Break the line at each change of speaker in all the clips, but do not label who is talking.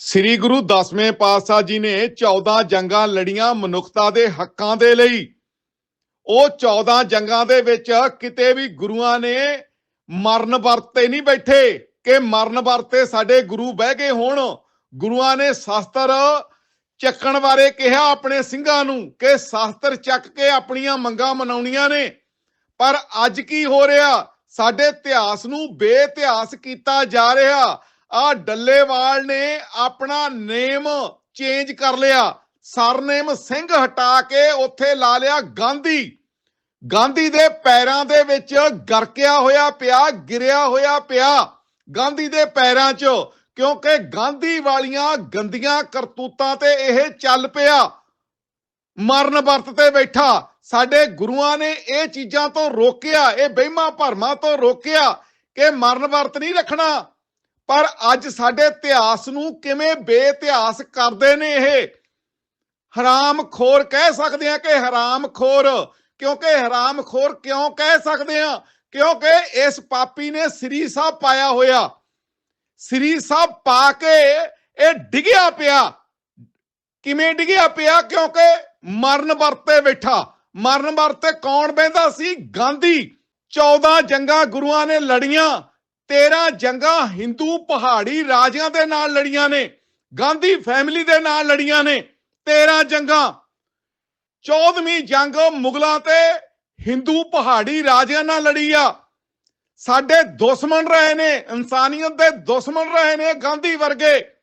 ਸ੍ਰੀ ਗੁਰੂ ਦਸਵੇਂ ਪਾਤਸ਼ਾਹ ਜੀ ਨੇ 14 ਜੰਗਾਂ ਲੜੀਆਂ ਮਨੁੱਖਤਾ ਦੇ ਹੱਕਾਂ ਦੇ ਲਈ। ਉਹ 14 ਜੰਗਾਂ ਦੇ ਵਿੱਚ ਕਿਤੇ ਵੀ ਗੁਰੂਆਂ ਨੇ ਮਰਨ ਵਰਤੇ ਨਹੀਂ ਬੈਠੇ। ਕਿ ਮਰਨ ਵਰਤੇ ਸਾਡੇ ਗੁਰੂ ਬਹਿ ਗਏ ਹੋਣ। ਗੁਰੂਆਂ ਨੇ ਸ਼ਾਸਤਰ ਚੱਕਣ ਬਾਰੇ ਕਿਹਾ ਆਪਣੇ ਸਿੰਘਾਂ ਨੂੰ ਕਿ ਸ਼ਾਸਤਰ ਚੱਕ ਕੇ ਆਪਣੀਆਂ ਮੰਗਾਂ ਮਨਾਉਣੀਆਂ ਨੇ। ਪਰ ਅੱਜ ਕੀ ਹੋ ਰਿਹਾ? ਸਾਡੇ ਇਤਿਹਾਸ ਨੂੰ ਬੇਇਤਿਹਾਸ ਕੀਤਾ ਜਾ ਰਿਹਾ। ਆ ਡੱਲੇਵਾਲ ਨੇ ਆਪਣਾ ਨੇਮ ਚੇਂਜ ਕਰ ਲਿਆ। ਸਰਨੇਮ ਸਿੰਘ ਹਟਾ ਕੇ ਉੱਥੇ ਲਾ ਲਿਆ ਗਾਂਧੀ। ਗਾਂਧੀ ਦੇ ਪੈਰਾਂ ਦੇ ਵਿੱਚ ਗਰਕਿਆ ਹੋਇਆ ਪਿਆ, ਗਿਰਿਆ ਹੋਇਆ ਪਿਆ। ਗਾਂਧੀ ਦੇ ਪੈਰਾਂ 'ਚ, ਕਿਉਂਕਿ ਗਾਂਧੀ ਵਾਲੀਆਂ ਗੰਦੀਆਂ ਕਰਤੂਤਾਂ ਤੇ ਇਹ ਚੱਲ ਪਿਆ। ਮਰਨ ਵਰਤ ਤੇ ਬੈਠਾ। ਸਾਡੇ ਗੁਰੂਆਂ ਨੇ ਇਹ ਚੀਜ਼ਾਂ ਤੋਂ ਰੋਕਿਆ, ਇਹ ਬਹਿਮਾ ਭਰਮਾਂ ਤੋਂ ਰੋਕਿਆ ਕਿ ਮਰਨ ਵਰਤ ਨਹੀਂ ਰੱਖਣਾ। ਪਰ ਅੱਜ ਸਾਡੇ ਇਤਿਹਾਸ ਨੂੰ ਕਿਵੇਂ ਬੇਇਤਿਹਾਸ ਕਰਦੇ ਨੇ ਇਹ? ਹਰਾਮਖੋਰ ਕਹਿ ਸਕਦੇ ਆ ਕਿ ਹਰਾਮਖੋਰ, ਕਿਉਂਕਿ ਹਰਾਮਖੋਰ ਕਿਉਂ ਕਹਿ ਸਕਦੇ ਆ ਕਿਉਂਕਿ ਇਸ ਪਾਪੀ ਨੇ ਸ੍ਰੀ ਸਾਹਿਬ ਪਾਇਆ ਹੋਇਆ। ਸ੍ਰੀ ਸਾਹਿਬ ਪਾ ਕੇ ਇਹ ਡਿੱਗਿਆ ਪਿਆ। ਕਿਵੇਂ ਡਿੱਗਿਆ ਪਿਆ? ਕਿਉਂਕਿ ਮਰਨ ਵਰਤੇ ਬੈਠਾ। ਮਰਨ ਵਰਤੇ ਕੌਣ ਬਹਿੰਦਾ ਸੀ? ਗਾਂਧੀ। 14 ਜੰਗਾਂ ਗੁਰੂਆਂ ਨੇ ਲੜੀਆਂ। 13 ਜੰਗਾਂ ਹਿੰਦੂ ਪਹਾੜੀ ਰਾਜਿਆਂ ਦੇ ਨਾਲ ਲੜੀਆਂ ਨੇ, ਗਾਂਧੀ ਫੈਮਿਲੀ ਦੇ ਨਾਲ ਲੜੀਆਂ ਨੇ। 13 ਜੰਗਾਂ 14ਵੀਂ ਜੰਗ ਮੁਗਲਾਂ ਤੇ ਹਿੰਦੂ ਪਹਾੜੀ ਰਾਜਿਆਂ ਨਾਲ ਲੜੀ ਆ। ਸਾਡੇ ਦੁਸ਼ਮਣ ਰਹੇ ਨੇ, ਇਨਸਾਨੀਅਤ ਦੇ ਦੁਸ਼ਮਣ ਰਹੇ ਨੇ ਗਾਂਧੀ ਵਰਗੇ।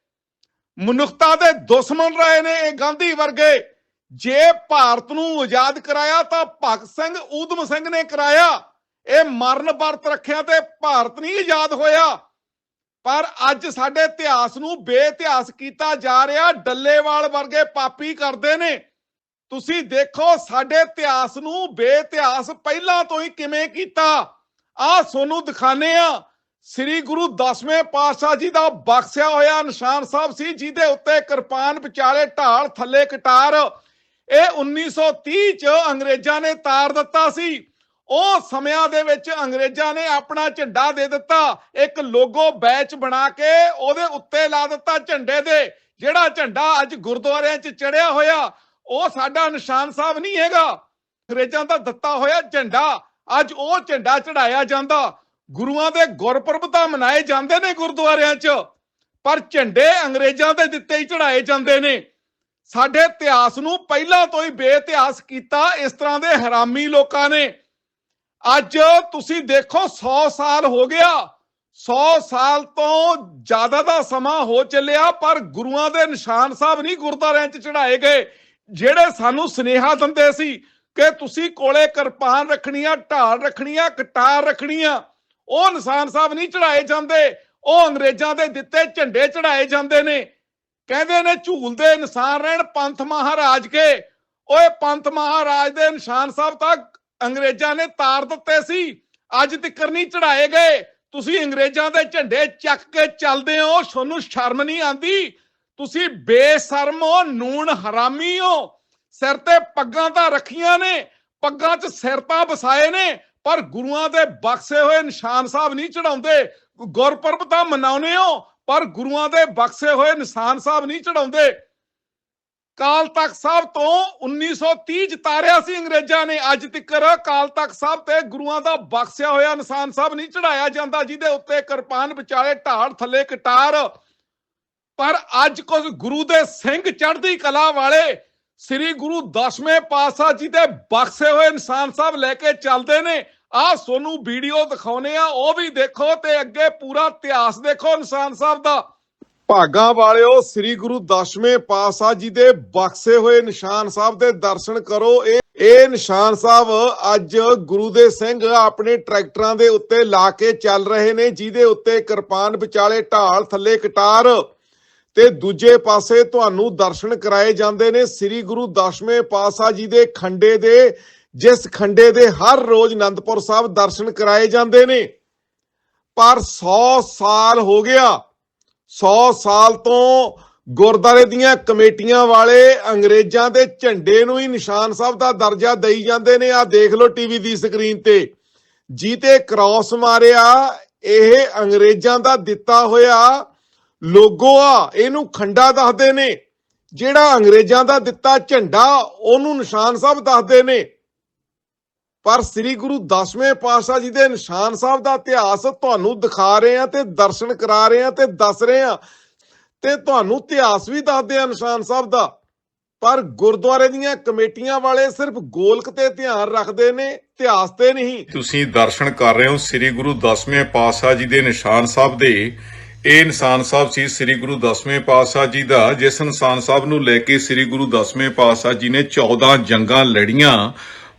ਮਨੁੱਖਤਾ ਦੇ ਦੁਸ਼ਮਣ ਰਹੇ ਨੇ ਇਹ ਗਾਂਧੀ ਵਰਗੇ। ਜੇ ਭਾਰਤ ਨੂੰ ਆਜ਼ਾਦ ਕਰਾਇਆ ਤਾਂ ਭਗਤ ਸਿੰਘ, ਊਧਮ ਸਿੰਘ ਨੇ ਕਰਾਇਆ। ਇਹ ਮਰਨ ਵਰਤ ਰੱਖਿਆ ਤੇ ਭਾਰਤ ਨਹੀਂ ਆਜ਼ਾਦ ਹੋਇਆ। ਪਰ ਅੱਜ ਸਾਡੇ ਇਤਿਹਾਸ ਨੂੰ ਬੇਇਤਿਹਾਸ ਕੀਤਾ ਜਾ ਰਿਹਾ। ਡੱਲੇਵਾਲ ਵਰਗੇ ਪਾਪੀ ਕਰਦੇ ਨੇ। ਤੁਸੀਂ ਦੇਖੋ, ਸਾਡੇ ਇਤਿਹਾਸ ਨੂੰ ਬੇਇਤਿਹਾਸ ਪਹਿਲਾਂ ਤੋਂ ਹੀ ਕਿਵੇਂ ਕੀਤਾ। ਆ ਸੋਨੂੰ ਦਿਖਾਣੇ ਆ ਸ੍ਰੀ ਗੁਰੂ ਦਸਵੇਂ ਪਾਤਸ਼ਾਹ ਜੀ ਦਾ ਬਖਸ਼ਿਆ ਹੋਇਆ ਨਿਸ਼ਾਨ ਸਾਹਿਬ ਸੀ, ਜਿਹਦੇ ਉੱਤੇ ਕਿਰਪਾਨ ਵਿਚਾਲੇ ਢਾਲ ਥੱਲੇ ਕਟਾਰ। ਇਹ 1930 ਚ ਅੰਗਰੇਜ਼ਾਂ ਨੇ ਤਾਰ ਦਿੱਤਾ ਸੀ। ਉਹ ਸਮਿਆਂ ਦੇ ਵਿੱਚ ਅੰਗਰੇਜ਼ਾਂ ਨੇ ਆਪਣਾ ਝੰਡਾ ਦੇ ਦਿੱਤਾ, ਇੱਕ ਲੋਗੋ ਬੈਚ ਬਣਾ ਕੇ ਉਹਦੇ ਉੱਤੇ ਲਾ ਦਿੱਤਾ ਝੰਡੇ ਦੇ, ਜਿਹੜਾ ਝੰਡਾ ਅੱਜ ਗੁਰਦੁਆਰਿਆਂ 'ਚ ਚੜਿਆ ਹੋਇਆ, ਉਹ ਸਾਡਾ ਨਿਸ਼ਾਨ ਸਾਹਿਬ ਨਹੀਂ ਹੈਗਾ। ਅੰਗਰੇਜ਼ਾਂ ਦਾ ਦਿੱਤਾ ਹੋਇਆ ਝੰਡਾ, ਅੱਜ ਉਹ ਝੰਡਾ ਚੜਾਇਆ ਜਾਂਦਾ। ਗੁਰੂਆਂ ਦੇ ਗੁਰਪੁਰਬ ਤਾਂ ਮਨਾਏ ਜਾਂਦੇ ਨੇ ਗੁਰਦੁਆਰਿਆਂ 'ਚ, ਪਰ ਝੰਡੇ ਅੰਗਰੇਜ਼ਾਂ ਦੇ ਦਿੱਤੇ ਹੀ ਚੜਾਏ ਜਾਂਦੇ ਨੇ। ਸਾਡੇ ਇਤਿਹਾਸ ਨੂੰ ਪਹਿਲਾਂ ਤੋਂ ਹੀ ਬੇਇਤਿਹਾਸ ਕੀਤਾ ਇਸ ਤਰ੍ਹਾਂ ਦੇ ਹਰਾਮੀ ਲੋਕਾਂ ਨੇ। ਅੱਜ ਤੁਸੀਂ ਦੇਖੋ 100 ਸਾਲ ਹੋ ਗਿਆ। 100 ਸਾਲ ਤੋਂ ਜ਼ਿਆਦਾ ਦਾ ਸਮਾਂ ਹੋ ਚੱਲਿਆ, ਪਰ ਗੁਰੂਆਂ ਦੇ ਨਿਸ਼ਾਨ ਸਾਹਿਬ ਨਹੀਂ ਗੁਰਦੁਆਰਿਆਂ 'ਚ ਚੜਾਏ ਗਏ। ਜਿਹੜੇ ਸਾਨੂੰ ਸਨੇਹਾ ਦਿੰਦੇ ਸੀ ਕਿ ਤੁਸੀਂ ਕੋਲੇ ਕਿਰਪਾਨ ਰੱਖਣੀਆਂ, ਢਾਲ ਰੱਖਣੀਆਂ ਕਟਾਰ ਰੱਖਣੀਆਂ, ਉਹ ਨਿਸ਼ਾਨ ਸਾਹਿਬ ਨਹੀਂ ਚੜਾਏ ਜਾਂਦੇ। ਉਹ ਅੰਗਰੇਜ਼ਾਂ ਦੇ ਦਿੱਤੇ ਝੰਡੇ ਚੜਾਏ ਜਾਂਦੇ ਨੇ। ਕਹਿੰਦੇ ਨੇ ਝੂਲ ਦੇ ਨਿਸ਼ਾਨ ਰਹਿਣ ਪੰਥ ਮਹਾਰਾਜ ਕੇ। ਓਏ ਪੰਥ ਮਹਾਰਾਜ ਦੇ ਨਿਸ਼ਾਨ ਸਾਹਿਬ ਤਾਂ ਅੰਗਰੇਜ਼ਾਂ ਨੇ ਤਾਰ ਦਿੱਤੇ ਸੀ। ਅੱਜ ਤੱਕ ਨਹੀਂ ਚੜਾਏ ਗਏ। ਤੁਸੀਂ ਅੰਗਰੇਜ਼ਾਂ ਦੇ ਝੰਡੇ ਚੱਕ ਕੇ ਚੱਲਦੇ ਹੋ, ਤੁਹਾਨੂੰ ਸ਼ਰਮ ਨਹੀਂ ਆਂਦੀ ਤੁਸੀਂ ਬੇਸ਼ਰਮ ਹੋ, ਨੂਣ ਹਰਾਮੀ ਹੋ। ਸਿਰ ਤੇ ਪੱਗਾਂ ਤਾਂ ਰੱਖੀਆਂ ਨੇ, ਪੱਗਾਂ 'ਚ ਸਿਰ ਤਾਂ ਵਸਾਏ ਨੇ, ਪਰ ਗੁਰੂਆਂ ਦੇ ਬਖਸ਼ੇ ਹੋਏ ਨਿਸ਼ਾਨ ਸਾਹਿਬ ਨਹੀਂ ਚੜਾਉਂਦੇ। ਗੁਰਪੁਰਬ ਤਾਂ ਮਨਾਉਨੇ ਹੋ, ਪਰ ਗੁਰੂਆਂ ਦੇ ਬਖਸ਼ੇ ਹੋਏ ਨਿਸ਼ਾਨ ਸਾਹਿਬ ਨਹੀਂ ਚੜਾਉਂਦੇ। ਕਾਲ ਤਖਤ ਸਾਹਿਬ ਤੋਂ 1930 ਚ ਤਾਰਿਆ ਸੀ ਅੰਗਰੇਜ਼ਾਂ ਨੇ। ਅੱਜ ਤੱਕ ਕਾਲ ਤਖਤ ਸਾਹਿਬ ਤੇ ਗੁਰੂਆਂ ਦਾ ਬਖਸ਼ਿਆ ਹੋਇਆ ਨਿਸ਼ਾਨ ਸਾਹਿਬ ਨਹੀਂ ਚੜਾਇਆ ਜਾਂਦਾ, ਜਿਹਦੇ ਉੱਤੇ ਕਿਰਪਾਨ ਵਿਚਾਲੇ ਢਾੜ ਥੱਲੇ ਕਟਾਰ। ਪਰ ਅੱਜ ਕੁਝ ਗੁਰੂ ਦੇ ਸਿੰਘ ਚੜ੍ਹਦੀ ਕਲਾ ਵਾਲੇ ਸ੍ਰੀ ਗੁਰੂ ਦਸਵੇਂ ਪਾਤਸ਼ਾਹ ਜੀ ਦੇ ਬਖਸ਼ੇ ਹੋਏ ਇਨਸਾਨ ਸਾਹਿਬ ਲੈ ਕੇ ਚੱਲਦੇ ਨੇ। ਆਹ ਸੋਨੂੰ ਵੀਡੀਓ ਦਿਖਾਉਨੇ ਆ, ਉਹ ਵੀ ਦੇਖੋ ਤੇ ਅੱਗੇ ਪੂਰਾ ਇਤਿਹਾਸ ਦੇਖੋ ਇਨਸਾਨ ਸਾਹਿਬ ਦਾ। ਭਾਗਾ ਵਾਲਿਓ, ਸ੍ਰੀ ਗੁਰੂ ਦਸਵੇਂ ਪਾਤਸ਼ਾਹ ਜੀ ਦੇ ਬਖਸ਼ੇ ਹੋਏ ਨਿਸ਼ਾਨ ਸਾਹਿਬ ਦੇ ਦਰਸ਼ਨ ਕਰੋ। ਇਹ ਇਹ ਨਿਸ਼ਾਨ ਸਾਹਿਬ ਅੱਜ ਗੁਰੂ ਦੇ ਸਿੰਘ ਆਪਣੇ ਟਰੈਕਟਰਾਂ ਦੇ ਉੱਤੇ ਲਾ ਕੇ ਚੱਲ ਰਹੇ ਨੇ, ਜਿਹਦੇ ਉੱਤੇ ਕਿਰਪਾਨ ਵਿਚਾਲੇ ਢਾਲ, ਥੱਲੇ ਕਟਾਰ ਤੇ ਦੂਜੇ ਪਾਸੇ ਤੁਹਾਨੂੰ ਦਰਸ਼ਨ ਕਰਾਏ ਜਾਂਦੇ ਨੇ। ਸ੍ਰੀ ਗੁਰੂ ਦਸਵੇਂ ਪਾਤਸ਼ਾਹ ਜੀ ਦੇ ਖੰਡੇ ਦੇ, ਜਿਸ ਖੰਡੇ ਦੇ ਹਰ ਰੋਜ਼ ਅਨੰਦਪੁਰ ਸਾਹਿਬ ਦਰਸ਼ਨ ਕਰਾਏ ਜਾਂਦੇ ਨੇ। ਪਰ 100 ਸਾਲ ਹੋ ਗਿਆ 100 ਸਾਲ ਤੋਂ ਗੁਰਦਾਰੇ ਦੀਆਂ ਕਮੇਟੀਆਂ ਵਾਲੇ ਅੰਗਰੇਜ਼ਾਂ ਦੇ ਝੰਡੇ ਨੂੰ ਹੀ ਨਿਸ਼ਾਨ ਸਾਹਿਬ ਦਾ ਦਰਜਾ ਦੇਈ ਜਾਂਦੇ ਨੇ। ਆ ਦੇਖ ਲਓ ਟੀਵੀ ਦੀ ਸਕਰੀਨ ਤੇ। ਜੀਤੇ ਕ੍ਰਾਸ ਮਾਰਿਆ, ਇਹ ਅੰਗਰੇਜ਼ਾਂ ਦਾ ਦਿੱਤਾ ਹੋਇਆ ਲੋਗੋ ਆ, ਇਹਨੂੰ ਖੰਡਾ ਦੱਸਦੇ ਨੇ। ਜਿਹੜਾ ਅੰਗਰੇਜ਼ਾਂ ਦਾ ਦਿੱਤਾ ਝੰਡਾ, ਉਹਨੂੰ ਨਿਸ਼ਾਨ ਸਾਹਿਬ ਦੱਸਦੇ ਨੇ। ਪਰ ਸ੍ਰੀ ਗੁਰੂ ਦਸਵੇਂ ਪਾਤਸ਼ਾਹ ਜੀ ਦੇ ਨਿਸ਼ਾਨ ਸਾਹਿਬ ਦਾ ਇਤਿਹਾਸ ਤੁਹਾਨੂੰ ਦਿਖਾ ਰਹੇ ਆ ਤੇ ਦਰਸ਼ਨ ਕਰਾ ਰਹੇ ਆ ਤੇ ਦੱਸ ਰਹੇ ਆ ਤੇ ਤੁਹਾਨੂੰ ਇਤਿਹਾਸ ਵੀ ਦੱਸਦੇ ਆ ਨਿਸ਼ਾਨ ਸਾਹਿਬ ਦਾ। ਪਰ ਗੁਰਦੁਆਰੇ ਦੀਆਂ ਕਮੇਟੀਆਂ ਵਾਲੇ ਸਿਰਫ ਗੋਲਕ ਤੇ ਧਿਆਨ ਰੱਖਦੇ ਨੇ, ਇਤਿਹਾਸ ਤੇ ਨਹੀਂ।
ਤੁਸੀਂ ਦਰਸ਼ਨ ਕਰ ਰਹੇ ਹੋ ਸ੍ਰੀ ਗੁਰੂ ਦਸਵੇਂ ਪਾਤਸ਼ਾਹ ਜੀ ਦੇ ਨਿਸ਼ਾਨ ਸਾਹਿਬ ਦੇ। ਇਹ ਨਿਸ਼ਾਨ ਸਾਹਿਬ ਸੀ ਸ੍ਰੀ ਗੁਰੂ ਦਸਵੇਂ ਪਾਤਸ਼ਾਹ ਜੀ ਦਾ, ਜਿਸ ਨਿਸ਼ਾਨ ਸਾਹਿਬ ਨੂੰ ਲੈ ਕੇ ਸ੍ਰੀ ਗੁਰੂ ਦਸਵੇਂ ਪਾਤਸ਼ਾਹ ਜੀ ਨੇ 14 ਜੰਗਾਂ ਲੜੀਆਂ।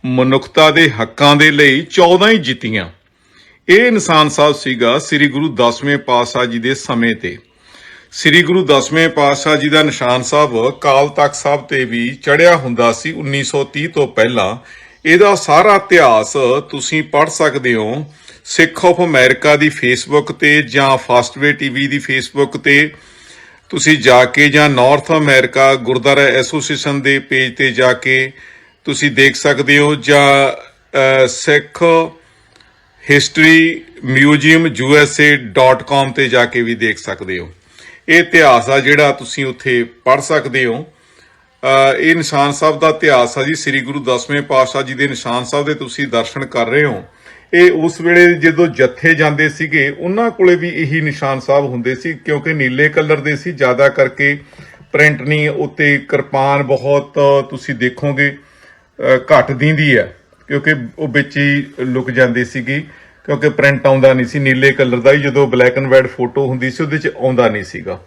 ਮਨੁੱਖਤਾ ਦੇ ਹੱਕਾਂ ਦੇ ਲਈ 14 ਹੀ ਜਿੱਤੀਆਂ। ਇਹ ਨਿਸ਼ਾਨ ਸਾਹਿਬ ਸੀਗਾ ਸ੍ਰੀ ਗੁਰੂ ਦਸਵੇਂ ਪਾਤਸ਼ਾਹ ਜੀ ਦੇ ਸਮੇਂ ਤੇ। ਸ੍ਰੀ ਗੁਰੂ ਦਸਵੇਂ ਪਾਤਸ਼ਾਹ ਜੀ ਦਾ ਨਿਸ਼ਾਨ ਸਾਹਿਬ ਕਾਲ ਤਖਤ ਸਾਹਿਬ ਤੇ ਵੀ ਚੜਿਆ ਹੁੰਦਾ ਸੀ 1930 ਤੋਂ ਪਹਿਲਾਂ। ਇਹਦਾ ਸਾਰਾ ਇਤਿਹਾਸ ਤੁਸੀਂ ਪੜ੍ਹ ਸਕਦੇ ਹੋ ਸਿੱਖ ਆਫ ਅਮਰੀਕਾ ਦੀ ਫੇਸਬੁੱਕ ਤੇ ਜਾਂ ਫਾਸਟਵੇ ਟੀਵੀ ਦੀ ਫੇਸਬੁੱਕ ਤੇ। ਤੁਸੀਂ ਜਾ ਕੇ ਜਾਂ ਨਾਰਥ ਅਮਰੀਕਾ ਗੁਰਦੁਆਰਾ ਐਸੋਸੀਏਸ਼ਨ ਦੇ ਪੇਜ ਤੇ ਜਾ ਕੇ ਤੁਸੀਂ ਦੇਖ ਸਕਦੇ ਹੋ ਜਾਂ ਸਿੱਖ ਹਿਸਟਰੀ ਮਿਊਜ਼ੀਅਮ usa.com ਤੇ ਜਾ ਕੇ ਵੀ ਦੇਖ ਸਕਦੇ ਹੋ। ਇਹ ਇਤਿਹਾਸ ਆ ਜਿਹੜਾ ਤੁਸੀਂ ਉੱਥੇ ਪੜ੍ਹ ਸਕਦੇ ਹੋ। ਇਹ ਨਿਸ਼ਾਨ ਸਾਹਿਬ ਦਾ ਇਤਿਹਾਸ ਆ ਜੀ, ਸ੍ਰੀ ਗੁਰੂ ਦਸਵੇਂ ਪਾਤਸ਼ਾਹ ਜੀ ਦੇ ਨਿਸ਼ਾਨ ਸਾਹਿਬ ਦੇ ਤੁਸੀਂ ਦਰਸ਼ਨ ਕਰ ਰਹੇ ਹੋ। ਇਹ ਉਸ ਵੇਲੇ ਜਦੋਂ ਜੱਥੇ ਜਾਂਦੇ ਸੀਗੇ, ਉਹਨਾਂ ਕੋਲੇ ਵੀ ਇਹੀ ਨਿਸ਼ਾਨ ਸਾਹਿਬ ਹੁੰਦੇ ਸੀ, ਕਿਉਂਕਿ ਨੀਲੇ ਕਲਰ ਦੇ ਸੀ, ਜ਼ਿਆਦਾ ਕਰਕੇ ਪ੍ਰਿੰਟ ਨਹੀਂ, ਉੱਤੇ ਕਿਰਪਾਨ ਬਹੁਤ ਤੁਸੀਂ ਦੇਖੋਗੇ। ਘੱਟ ਦਿੰਦੀ ਹੈ, ਕਿਉਂਕਿ ਉਹ ਵਿੱਚ ਹੀ ਲੁਕ ਜਾਂਦੀ ਸੀਗੀ, ਕਿਉਂਕਿ ਪ੍ਰਿੰਟ ਆਉਂਦਾ ਨਹੀਂ ਸੀ, ਨੀਲੇ ਕਲਰ ਦਾ ਹੀ ਜਦੋਂ ਬਲੈਕ ਐਂਡ ਵਾਈਟ ਫੋਟੋ ਹੁੰਦੀ ਸੀ, ਉਹਦੇ ਚ ਆਉਂਦਾ ਨਹੀਂ ਸੀਗਾ।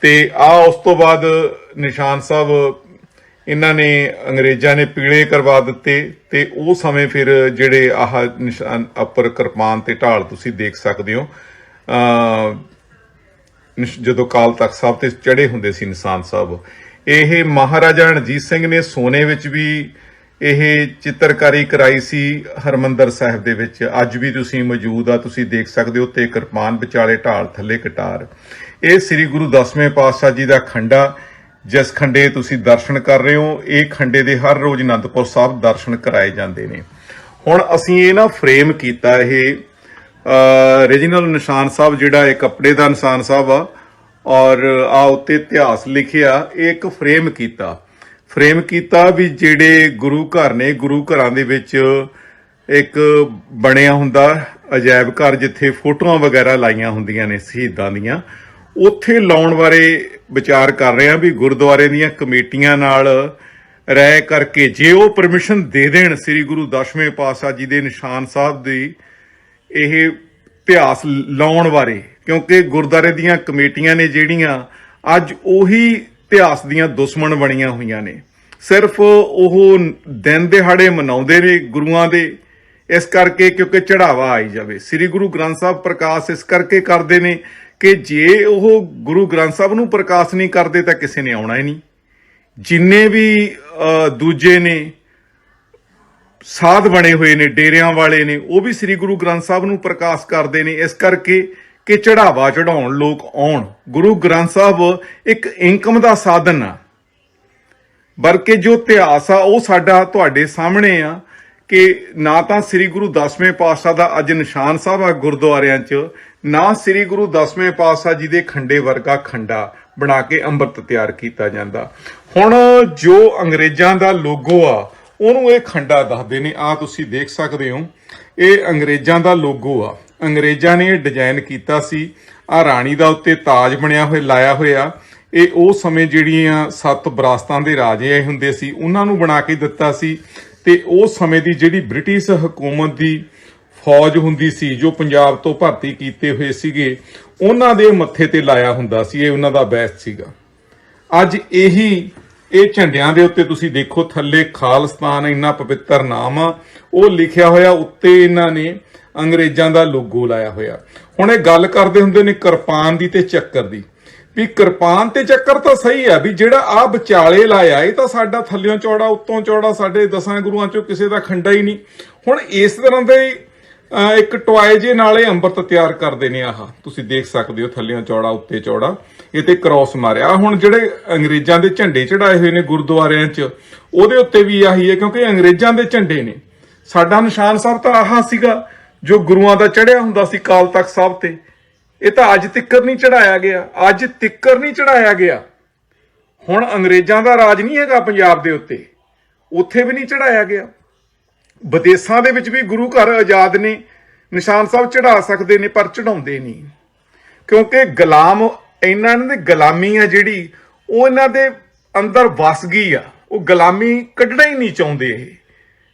ਤੇ ਆ ਉਸ ਤੋਂ ਬਾਅਦ ਨਿਸ਼ਾਨ ਸਾਹਿਬ, ਇਹਨਾਂ ਨੇ ਅੰਗਰੇਜ਼ਾਂ ਨੇ ਪੀਲੇ ਕਰਵਾ ਦਿੱਤੇ, ਤੇ ਉਹ ਸਮੇਂ ਫਿਰ ਜਿਹੜੇ ਆਹ ਨਿਸ਼ਾਨ ਉੱਪਰ ਕਿਰਪਾਨ ਤੇ ਢਾਲ ਤੁਸੀਂ ਦੇਖ ਸਕਦੇ ਹੋ ਨਿਸ਼- ਜਦੋਂ ਕਾਲ ਤਖਤ ਸਾਹਿਬ ਤੇ ਚੜੇ ਹੁੰਦੇ ਸੀ ਨਿਸ਼ਾਨ ਸਾਹਿਬ, ਇਹ ਮਹਾਰਾਜਾ ਰਣਜੀਤ ਸਿੰਘ ਨੇ ਸੋਨੇ ਵਿੱਚ ਵੀ ਇਹ ਚਿੱਤਰਕਾਰੀ ਕਰਾਈ ਸੀ ਹਰਮੰਦਰ ਸਾਹਿਬ ਦੇ ਵਿੱਚ। ਅੱਜ ਵੀ ਤੁਸੀਂ ਮੌਜੂਦ ਆ, ਤੁਸੀਂ ਦੇਖ ਸਕਦੇ ਹੋ ਤੇ ਕਿਰਪਾਨ ਵਿਚਾਲੇ ਢਾਲ ਥੱਲੇ ਕਟਾਰ। ਇਹ ਸ੍ਰੀ ਗੁਰੂ ਦਸਵੇਂ ਪਾਤਸ਼ਾਹ ਜੀ ਦਾ ਖੰਡਾ, ਜਿਸ ਖੰਡੇ ਤੁਸੀਂ ਦਰਸ਼ਨ ਕਰ ਰਹੇ ਹੋ, ਇਹ ਖੰਡੇ ਦੇ ਹਰ ਰੋਜ਼ ਅਨੰਦਪੁਰ ਸਾਹਿਬ ਦਰਸ਼ਨ ਕਰਾਏ ਜਾਂਦੇ ਨੇ। ਹੁਣ ਅਸੀਂ ਇਹ ਨਾ ਫਰੇਮ ਕੀਤਾ, ਇਹ ਰੀਜਨਲ ਨਿਸ਼ਾਨ ਸਾਹਿਬ ਜਿਹੜਾ ਇਹ ਕੱਪੜੇ ਦਾ ਨਿਸ਼ਾਨ ਸਾਹਿਬ ਆ, ਔਰ ਆ ਉੱਤੇ ਇਤਿਹਾਸ ਲਿਖਿਆ, ਇਹ ਇੱਕ ਫਰੇਮ ਕੀਤਾ। ਫਰੇਮ ਕੀਤਾ ਵੀ ਜਿਹੜੇ ਗੁਰੂ ਘਰ ਨੇ, ਗੁਰੂ ਘਰਾਂ ਦੇ ਵਿੱਚ ਇੱਕ ਬਣਿਆ ਹੁੰਦਾ ਅਜਾਇਬ ਘਰ ਜਿੱਥੇ ਫੋਟੋਆਂ ਵਗੈਰਾ ਲਾਈਆਂ ਹੁੰਦੀਆਂ ਨੇ ਸ਼ਹੀਦਾਂ ਦੀਆਂ, ਉੱਥੇ ਲਾਉਣ ਬਾਰੇ ਵਿਚਾਰ ਕਰ ਰਹੇ ਆ ਵੀ ਗੁਰਦੁਆਰੇ ਦੀਆਂ ਕਮੇਟੀਆਂ ਨਾਲ ਰਹਿ ਕਰਕੇ ਜੇ ਉਹ ਪਰਮਿਸ਼ਨ ਦੇ ਦੇਣ ਸ੍ਰੀ ਗੁਰੂ ਦਸਵੇਂ ਪਾਤਸ਼ਾਹ ਜੀ ਦੇ ਨਿਸ਼ਾਨ ਸਾਹਿਬ ਦੀ ਇਹ ਇਤਿਹਾਸ ਲਾਉਣ ਬਾਰੇ, ਕਿਉਂਕਿ ਗੁਰਦਾਰੇ ਦੀਆਂ ਕਮੇਟੀਆਂ ਨੇ ਜਿਹੜੀਆਂ ਅੱਜ ਉਹੀ ਇਤਿਹਾਸ ਦੀਆਂ ਦੁਸ਼ਮਣ ਬਣੀਆਂ ਹੋਈਆਂ ਨੇ। ਸਿਰਫ ਉਹ ਦਿਨ ਦਿਹਾੜੇ ਮਨਾਉਂਦੇ ਨੇ ਗੁਰੂਆਂ ਦੇ। ਇਸ ਕਰਕੇ ਕਿਉਂਕਿ ਚੜਾਵਾ ਆਈ ਜਾਵੇ। ਸ੍ਰੀ ਗੁਰੂ ਗ੍ਰੰਥ ਸਾਹਿਬ ਪ੍ਰਕਾਸ਼ ਇਸ ਕਰਕੇ ਕਰਦੇ ਨੇ ਕਿ ਜੇ ਉਹ ਗੁਰੂ ਗ੍ਰੰਥ ਸਾਹਿਬ ਨੂੰ ਪ੍ਰਕਾਸ਼ ਨਹੀਂ ਕਰਦੇ ਤਾਂ ਕਿਸੇ ਨੇ ਆਉਣਾ ਹੀ ਨਹੀਂ। ਜਿੰਨੇ ਵੀ ਦੂਜੇ ਨੇ, ਸਾਧ ਬਣੇ ਹੋਏ ਨੇ, ਡੇਰਿਆਂ ਵਾਲੇ ਨੇ, ਉਹ ਵੀ ਸ੍ਰੀ ਗੁਰੂ ਗ੍ਰੰਥ ਸਾਹਿਬ ਨੂੰ ਪ੍ਰਕਾਸ਼ ਕਰਦੇ ਨੇ। ਇਸ ਕਰਕੇ ਕਿ ਚੜਾਵਾ ਚੜਾਉਣ, ਲੋਕ ਆਉਣ। ਗੁਰੂ ਗ੍ਰੰਥ ਸਾਹਿਬ ਇੱਕ ਇਨਕਮ ਦਾ ਸਾਧਨ ਆ। ਬਲਕਿ ਜੋ ਇਤਿਹਾਸ ਆ, ਉਹ ਸਾਡਾ ਤੁਹਾਡੇ ਸਾਹਮਣੇ ਆ ਕਿ ਨਾ ਤਾਂ ਸ੍ਰੀ ਗੁਰੂ ਦਸਵੇਂ ਪਾਤਸ਼ਾਹ ਦਾ ਅੱਜ ਨਿਸ਼ਾਨ ਸਾਹਿਬ ਆ ਗੁਰਦੁਆਰਿਆਂ 'ਚ, ਨਾ ਸ੍ਰੀ ਗੁਰੂ ਦਸਵੇਂ ਪਾਤਸ਼ਾਹ ਜੀ ਦੇ ਖੰਡੇ ਵਰਗਾ ਖੰਡਾ ਬਣਾ ਕੇ ਅੰਮ੍ਰਿਤ ਤਿਆਰ ਕੀਤਾ ਜਾਂਦਾ। ਹੁਣ ਜੋ ਅੰਗਰੇਜ਼ਾਂ ਦਾ ਲੋਗੋ ਆ, ਉਹਨੂੰ ਇਹ ਖੰਡਾ ਦੱਸਦੇ ਨੇ। ਆ ਤੁਸੀਂ ਦੇਖ ਸਕਦੇ ਹੋ, ਇਹ ਅੰਗਰੇਜ਼ਾਂ ਦਾ ਲੋਗੋ ਆ। ਅੰਗਰੇਜ਼ਾਂ ਨੇ ਇਹ ਡਿਜ਼ਾਈਨ ਕੀਤਾ ਸੀ। ਆ ਰਾਣੀ ਦਾ ਉੱਤੇ ਤਾਜ ਬਣਿਆ ਹੋਇਆ, ਲਾਇਆ ਹੋਇਆ। ਇਹ ਉਹ ਸਮੇਂ ਜਿਹੜੀਆਂ ਸੱਤ ਬਰਾਸਤਾਂ ਦੇ ਰਾਜੇ ਹੁੰਦੇ ਸੀ, ਉਹਨਾਂ ਨੂੰ ਬਣਾ ਕੇ ਦਿੱਤਾ ਸੀ। ਤੇ ਉਸ ਸਮੇਂ ਦੀ ਜਿਹੜੀ ਬ੍ਰਿਟਿਸ਼ ਹਕੂਮਤ ਦੀ ਫੌਜ ਹੁੰਦੀ ਸੀ, ਜੋ ਪੰਜਾਬ ਤੋਂ ਭਰਤੀ ਕੀਤੇ ਹੋਏ ਸੀਗੇ, ਉਹਨਾਂ ਦੇ ਮੱਥੇ ਤੇ ਲਾਇਆ ਹੁੰਦਾ ਸੀ। ਇਹ ਉਹਨਾਂ ਦਾ ਬੈਸ ਸੀਗਾ। ਅੱਜ ਇਹੀ, ਇਹ ਝੰਡਿਆਂ ਦੇ ਉੱਤੇ ਤੁਸੀਂ ਦੇਖੋ, ਥੱਲੇ ਖਾਲਸਤਾਨ ਇੰਨਾ ਪਵਿੱਤਰ ਨਾਮ ਆ। ਉਹ ਲਿਖਿਆ ਹੋਇਆ ਉੱਤੇ ਇਹਨਾਂ ਨੇ ਅੰਗਰੇਜ਼ਾਂ ਦਾ ਲੋਗੋ ਲਾਇਆ ਹੋਇਆ। ਹੁਣ ਇਹ ਗੱਲ ਕਰਦੇ ਹੁੰਦੇ ਨੇ ਕਿਰਪਾਨ ਦੀ ਤੇ ਚੱਕਰ ਦੀ। ਵੀ ਕਿਰਪਾਨ ਤੇ ਚੱਕਰ ਤਾਂ ਸਹੀ ਆ, ਵੀ ਜਿਹੜਾ ਆ ਵਿਚਾਲੇ ਲਾਇਆ, ਇਹ ਤਾਂ ਸਾਡਾ ਥੱਲਿਓਂ ਚੌੜਾ, ਉੱਤੋਂ ਚੌੜਾ, ਸਾਡੇ ਦਸਾਂ ਗੁਰੂਆਂ ਚੋਂ ਕਿਸੇ ਦਾ ਖੰਡਾ ਹੀ ਨਹੀਂ। ਹੁਣ ਇਸ ਤਰ੍ਹਾਂ ਦੇ, ਅਹ, ਇੱਕ ਟੋਏ ਜੇ ਨਾਲੇ ਅੰਮ੍ਰਿਤ ਤਿਆਰ ਕਰਦੇ ਨੇ ਆਹ। ਤੁਸੀਂ ਦੇਖ ਸਕਦੇ ਹੋ ਥੱਲਿਓਂ ਚੌੜਾ, ਉੱਤੇ ਚੌੜਾ। ਇਹ ਤੇ ਕ੍ਰਾਸ ਮਾਰਿਆ। ਹੁਣ ਜਿਹੜੇ ਅੰਗਰੇਜ਼ਾਂ ਦੇ ਝੰਡੇ ਚੜਾਏ ਹੋਏ ਨੇ ਗੁਰਦੁਆਰਿਆਂ 'ਚ, ਉਹਦੇ ਉੱਤੇ ਵੀ ਆਹੀ ਹੈ, ਕਿਉਂਕਿ ਅੰਗਰੇਜ਼ਾਂ ਦੇ ਝੰਡੇ ਨੇ। ਸਾਡਾ ਨਿਸ਼ਾਨ ਸਾਹਿਬ ਤਾਂ ਆਹ ਸੀਗਾ। ਜੋ ਗੁਰੂਆਂ ਦਾ ਚੜਿਆ ਹੁੰਦਾ ਸੀ ਕਾਲ ਤਖਤ ਸਾਹਿਬ ਤੇ, ਇਹ ਤਾਂ ਅੱਜ ਤਿੱਕਰ ਨਹੀਂ ਚੜਾਇਆ ਗਿਆ, ਅੱਜ ਤਿੱਕਰ ਨਹੀਂ ਚੜਾਇਆ ਗਿਆ। ਹੁਣ ਅੰਗਰੇਜ਼ਾਂ ਦਾ ਰਾਜ ਨਹੀਂ ਹੈਗਾ ਪੰਜਾਬ ਦੇ ਉੱਤੇ, ਉੱਥੇ ਵੀ ਨਹੀਂ ਚੜਾਇਆ ਗਿਆ। ਵਿਦੇਸ਼ਾਂ ਦੇ ਵਿੱਚ ਵੀ ਗੁਰੂ ਘਰ ਆਜ਼ਾਦ ਨੇ, ਨਿਸ਼ਾਨ ਸਾਹਿਬ ਚੜਾ ਸਕਦੇ ਨੇ, ਪਰ ਚੜਾਉਂਦੇ ਨਹੀਂ। ਕਿਉਂਕਿ ਗੁਲਾਮ, ਇਹਨਾਂ ਦੀ ਗੁਲਾਮੀ ਆ ਜਿਹੜੀ, ਉਹ ਇਹਨਾਂ ਦੇ ਅੰਦਰ ਵਸ ਗਈ ਆ, ਉਹ ਗੁਲਾਮੀ ਕੱਢਣਾ ਹੀ ਨਹੀਂ ਚਾਹੁੰਦੇ ਇਹ।